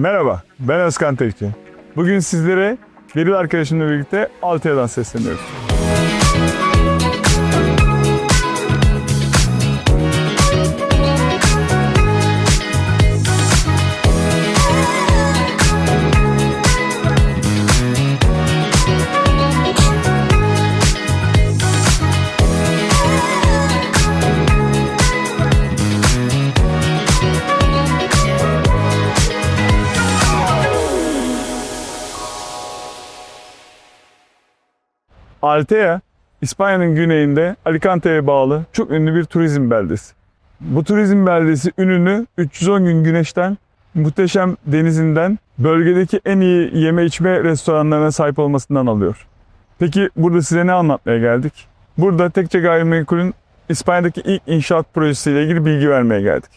Merhaba, ben Özkan Tekçi. Bugün sizlere Beril arkadaşımla birlikte Altea'dan sesleniyoruz. Altea, İspanya'nın güneyinde Alicante'ye bağlı çok ünlü bir turizm beldesi. Bu turizm beldesi ününü 310 gün güneşten, muhteşem denizinden, bölgedeki en iyi yeme içme restoranlarına sahip olmasından alıyor. Peki burada size ne anlatmaya geldik? Burada Tekçe Gayrimenkul'ün İspanya'daki ilk inşaat projesiyle ilgili bilgi vermeye geldik.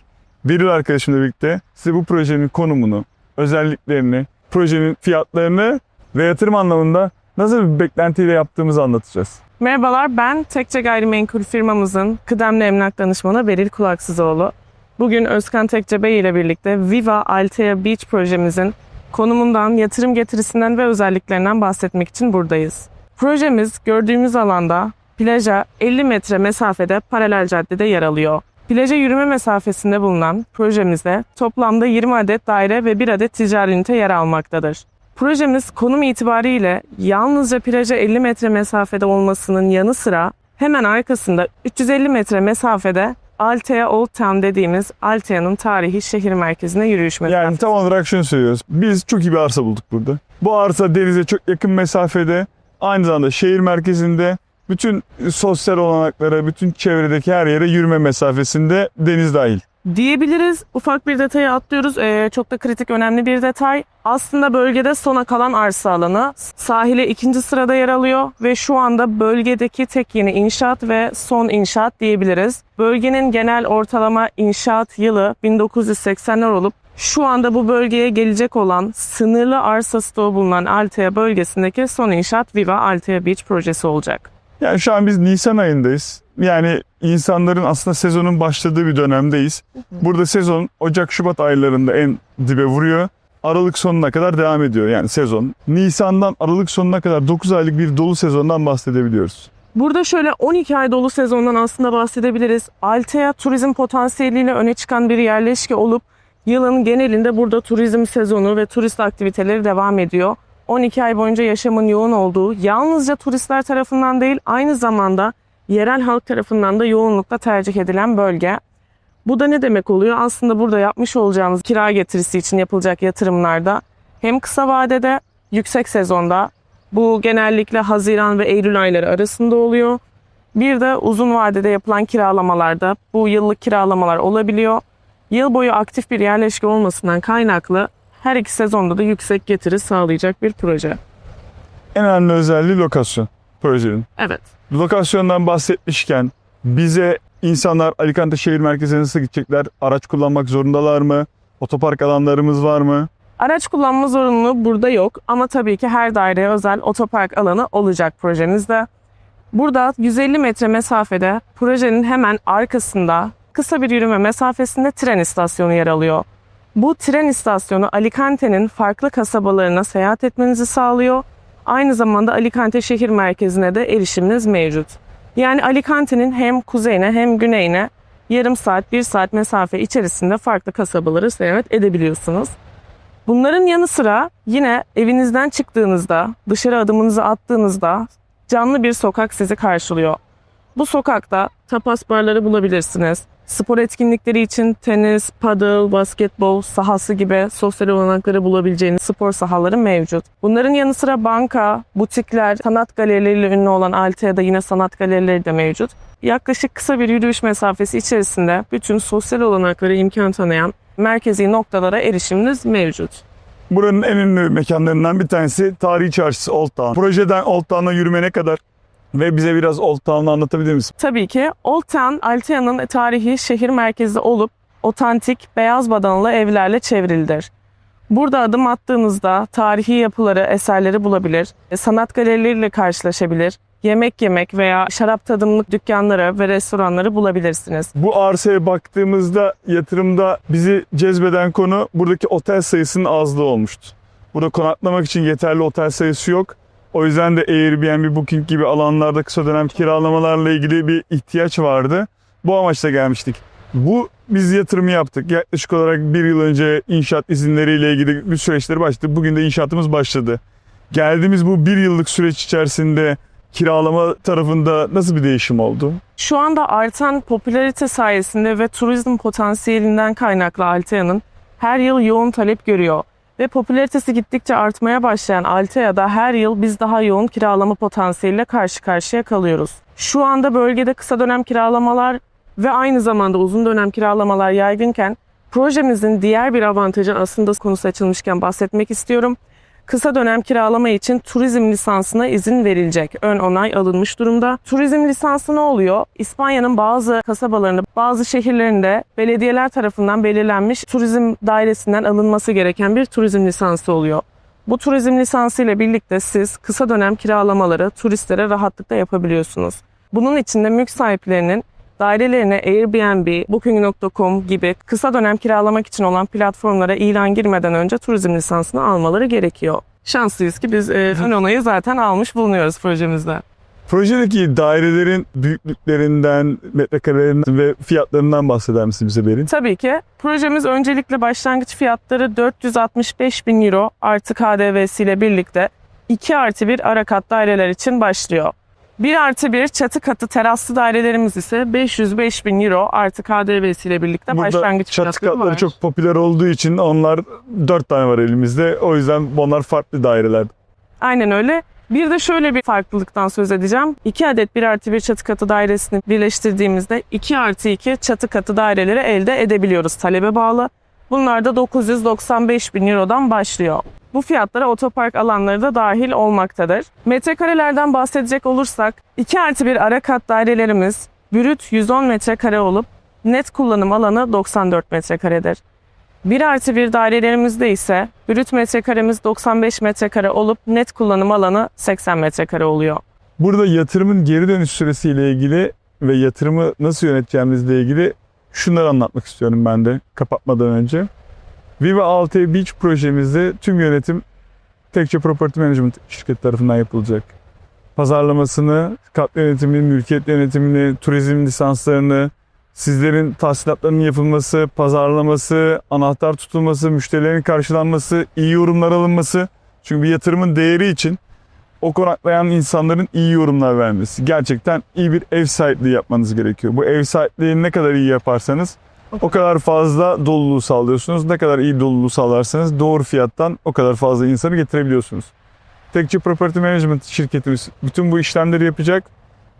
Beril arkadaşımla birlikte size bu projenin konumunu, özelliklerini, projenin fiyatlarını ve yatırım anlamında nasıl bir beklentiyle yaptığımızı anlatacağız. Merhabalar, ben Tekçe Gayrimenkul firmamızın kıdemli emlak danışmanı Beril Kulaksızoğlu. Bugün Özkan Tekçe Bey ile birlikte Viva Altea Beach projemizin konumundan, yatırım getirisinden ve özelliklerinden bahsetmek için buradayız. Projemiz gördüğümüz alanda plaja 50 metre mesafede paralel caddede yer alıyor. Plaja yürüme mesafesinde bulunan projemizde toplamda 20 adet daire ve 1 adet ticari ünite yer almaktadır. Projemiz konum itibariyle yalnızca plaja 50 metre mesafede olmasının yanı sıra hemen arkasında 350 metre mesafede Altea Old Town dediğimiz Altea'nın tarihi şehir merkezine yürüyüş mesafesi. Yani tam olarak şunu söylüyoruz. Biz çok iyi bir arsa bulduk burada. Bu arsa denize çok yakın mesafede, aynı zamanda şehir merkezinde bütün sosyal olanaklara, bütün çevredeki her yere yürüme mesafesinde deniz dahil. Diyebiliriz. Ufak bir detayı atlıyoruz. Ee, çok da kritik önemli bir detay. Aslında bölgede sona kalan arsa alanı sahile ikinci sırada yer alıyor ve şu anda bölgedeki tek yeni inşaat ve son inşaat diyebiliriz. Bölgenin genel ortalama inşaat yılı 1980'ler olup şu anda bu bölgeye gelecek olan sınırlı arsa stoğu bulunan Altea bölgesindeki son inşaat Viva Altea Beach projesi olacak. Yani şu an biz Nisan ayındayız. Yani insanların aslında sezonun başladığı bir dönemdeyiz. Burada sezon Ocak-Şubat aylarında en dibe vuruyor. Aralık sonuna kadar devam ediyor yani sezon. Nisan'dan Aralık sonuna kadar 9 aylık bir dolu sezondan bahsedebiliyoruz. Burada şöyle 12 ay dolu sezondan aslında bahsedebiliriz. Altea turizm potansiyeliyle öne çıkan bir yerleşke olup yılın genelinde burada turizm sezonu ve turist aktiviteleri devam ediyor. 12 ay boyunca yaşamın yoğun olduğu, yalnızca turistler tarafından değil aynı zamanda yerel halk tarafından da yoğunlukla tercih edilen bölge. Bu da ne demek oluyor? Aslında burada yapmış olacağınız kira getirisi için yapılacak yatırımlarda hem kısa vadede, yüksek sezonda bu genellikle Haziran ve Eylül ayları arasında oluyor. Bir de uzun vadede yapılan kiralamalarda bu yıllık kiralamalar olabiliyor. Yıl boyu aktif bir yerleşke olmasından kaynaklı her iki sezonda da yüksek getiri sağlayacak bir proje. En önemli özelliği lokasyon projenin. Evet. Lokasyondan bahsetmişken bize insanlar Alicante şehir merkezine nasıl gidecekler? Araç kullanmak zorundalar mı? Otopark alanlarımız var mı? Araç kullanma zorunluluğu burada yok ama tabii ki her daireye özel otopark alanı olacak projemizde. Burada 150 metre mesafede projenin hemen arkasında kısa bir yürüme mesafesinde tren istasyonu yer alıyor. Bu tren istasyonu Alicante'nin farklı kasabalarına seyahat etmenizi sağlıyor. Aynı zamanda Alicante şehir merkezine de erişiminiz mevcut. Yani Alicante'nin hem kuzeyine hem güneyine yarım saat, bir saat mesafe içerisinde farklı kasabaları seyahat edebiliyorsunuz. Bunların yanı sıra yine evinizden çıktığınızda, dışarı adımınızı attığınızda canlı bir sokak sizi karşılıyor. Bu sokakta tapas barları bulabilirsiniz. Spor etkinlikleri için tenis, paddle, basketbol sahası gibi sosyal olanakları bulabileceğiniz spor sahaları mevcut. Bunların yanı sıra banka, butikler, sanat galerileriyle ünlü olan Altea'da yine sanat galerileri de mevcut. Yaklaşık kısa bir yürüyüş mesafesi içerisinde bütün sosyal olanakları imkan tanıyan merkezi noktalara erişiminiz mevcut. Buranın en ünlü mekanlarından bir tanesi Tarihi Çarşısı Old Town. Projeden Old Town'a yürümene kadar ve bize biraz Old Town'u anlatabilir misin? Tabii ki Old Town Altea'nın tarihi şehir merkezi olup otantik beyaz badanalı evlerle çevrilidir. Burada adım attığınızda tarihi yapıları, eserleri bulabilir, sanat galerileriyle karşılaşabilir, yemek yemek veya şarap tadımlık dükkanları ve restoranları bulabilirsiniz. Bu arsaya baktığımızda yatırımda bizi cezbeden konu buradaki otel sayısının azlığı olmuştu. Burada konaklamak için yeterli otel sayısı yok. O yüzden de Airbnb, Booking gibi alanlarda kısa dönem kiralamalarla ilgili bir ihtiyaç vardı. Bu amaçla gelmiştik. Bu biz yatırımı yaptık. Yaklaşık olarak bir yıl önce inşaat izinleriyle ilgili bir süreçleri başladı. Bugün de inşaatımız başladı. Geldiğimiz bu bir yıllık süreç içerisinde kiralama tarafında nasıl bir değişim oldu? Şu anda artan popülarite sayesinde ve turizm potansiyelinden kaynaklı Altea'nın her yıl yoğun talep görüyor. Ve popülaritesi gittikçe artmaya başlayan Altea'da her yıl biz daha yoğun kiralama potansiyeliyle karşı karşıya kalıyoruz. Şu anda bölgede kısa dönem kiralamalar ve aynı zamanda uzun dönem kiralamalar yaygınken projemizin diğer bir avantajı aslında konusu açılmışken bahsetmek istiyorum. Kısa dönem kiralama için turizm lisansına izin verilecek. Ön onay alınmış durumda. Turizm lisansı ne oluyor? İspanya'nın bazı kasabalarında, bazı şehirlerinde belediyeler tarafından belirlenmiş turizm dairesinden alınması gereken bir turizm lisansı oluyor. Bu turizm lisansı ile birlikte siz kısa dönem kiralamaları turistlere rahatlıkla yapabiliyorsunuz. Bunun için de mülk sahiplerinin dairelerine Airbnb, Booking.com gibi kısa dönem kiralamak için olan platformlara ilan girmeden önce turizm lisansını almaları gerekiyor. Şanslıyız ki biz e, ön onayı zaten almış bulunuyoruz projemizde. Projedeki dairelerin büyüklüklerinden, metrekarelerinden ve fiyatlarından bahseder misin bize Berin? Tabii ki projemiz öncelikle başlangıç fiyatları 465 bin euro artı KDV'siyle birlikte 2 artı 1 ara kat daireler için başlıyor. 1 artı 1 çatı katı teraslı dairelerimiz ise 505 bin euro artı KDV'siyle birlikte Burada başlangıç çatı katları var. çok popüler olduğu için onlar dört tane var elimizde. O yüzden onlar farklı daireler. Aynen öyle. Bir de şöyle bir farklılıktan söz edeceğim. 2 adet 1 artı 1 çatı katı dairesini birleştirdiğimizde 2 artı 2 çatı katı daireleri elde edebiliyoruz talebe bağlı. Bunlar da 995 bin Euro'dan başlıyor. Bu fiyatlara otopark alanları da dahil olmaktadır. Metrekarelerden bahsedecek olursak 2 artı 1 ara kat dairelerimiz brüt 110 metrekare olup net kullanım alanı 94 metrekaredir. 1 artı 1 dairelerimizde ise brüt metrekaremiz 95 metrekare olup net kullanım alanı 80 metrekare oluyor. Burada yatırımın geri dönüş süresiyle ilgili ve yatırımı nasıl yöneteceğimizle ilgili şunları anlatmak istiyorum ben de kapatmadan önce. Viva Altay Beach projemizde tüm yönetim Tekçe Property Management şirketi tarafından yapılacak. Pazarlamasını, kat yönetimini, mülkiyet yönetimini, turizm lisanslarını, sizlerin tahsilatlarının yapılması, pazarlaması, anahtar tutulması, müşterilerin karşılanması, iyi yorumlar alınması. Çünkü bir yatırımın değeri için o konaklayan insanların iyi yorumlar vermesi. Gerçekten iyi bir ev sahipliği yapmanız gerekiyor. Bu ev sahipliğini ne kadar iyi yaparsanız o kadar fazla doluluğu sağlıyorsunuz. Ne kadar iyi doluluğu sağlarsanız doğru fiyattan o kadar fazla insanı getirebiliyorsunuz. Tekçi Property Management şirketimiz bütün bu işlemleri yapacak.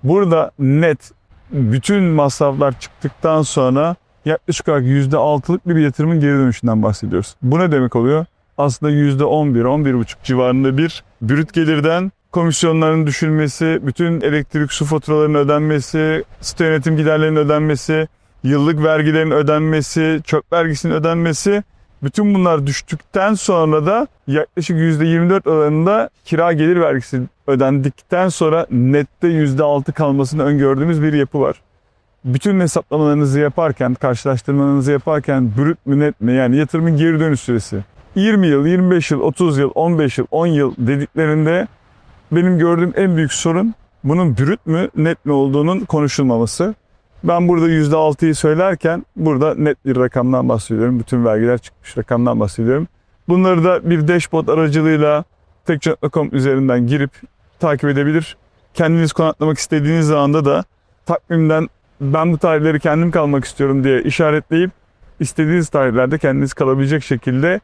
Burada net bütün masraflar çıktıktan sonra yaklaşık olarak %6'lık bir yatırımın geri dönüşünden bahsediyoruz. Bu ne demek oluyor? Aslında %11-11,5 civarında bir brüt gelirden komisyonların düşülmesi, bütün elektrik su faturalarının ödenmesi, site yönetim giderlerinin ödenmesi, yıllık vergilerin ödenmesi, çöp vergisinin ödenmesi bütün bunlar düştükten sonra da yaklaşık %24 oranında kira gelir vergisi ödendikten sonra nette %6 kalmasını öngördüğümüz bir yapı var. Bütün hesaplamalarınızı yaparken, karşılaştırmalarınızı yaparken brüt mü net mi yani yatırımın geri dönüş süresi 20 yıl, 25 yıl, 30 yıl, 15 yıl, 10 yıl dediklerinde benim gördüğüm en büyük sorun bunun brüt mü net mi olduğunun konuşulmaması. Ben burada %6'yı söylerken burada net bir rakamdan bahsediyorum. Bütün vergiler çıkmış rakamdan bahsediyorum. Bunları da bir dashboard aracılığıyla tekçe.com üzerinden girip takip edebilir. Kendiniz konaklamak istediğiniz anda da takvimden ben bu tarihleri kendim kalmak istiyorum diye işaretleyip istediğiniz tarihlerde kendiniz kalabilecek şekilde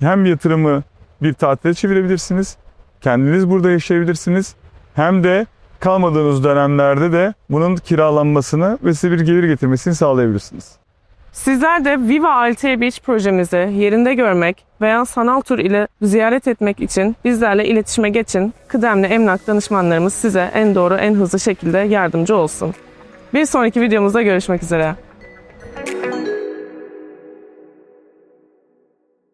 hem yatırımı bir tatile çevirebilirsiniz, kendiniz burada yaşayabilirsiniz hem de kalmadığınız dönemlerde de bunun kiralanmasını ve size bir gelir getirmesini sağlayabilirsiniz. Sizler de Viva Altea Beach projemizi yerinde görmek veya sanal tur ile ziyaret etmek için bizlerle iletişime geçin. Kıdemli emlak danışmanlarımız size en doğru en hızlı şekilde yardımcı olsun. Bir sonraki videomuzda görüşmek üzere.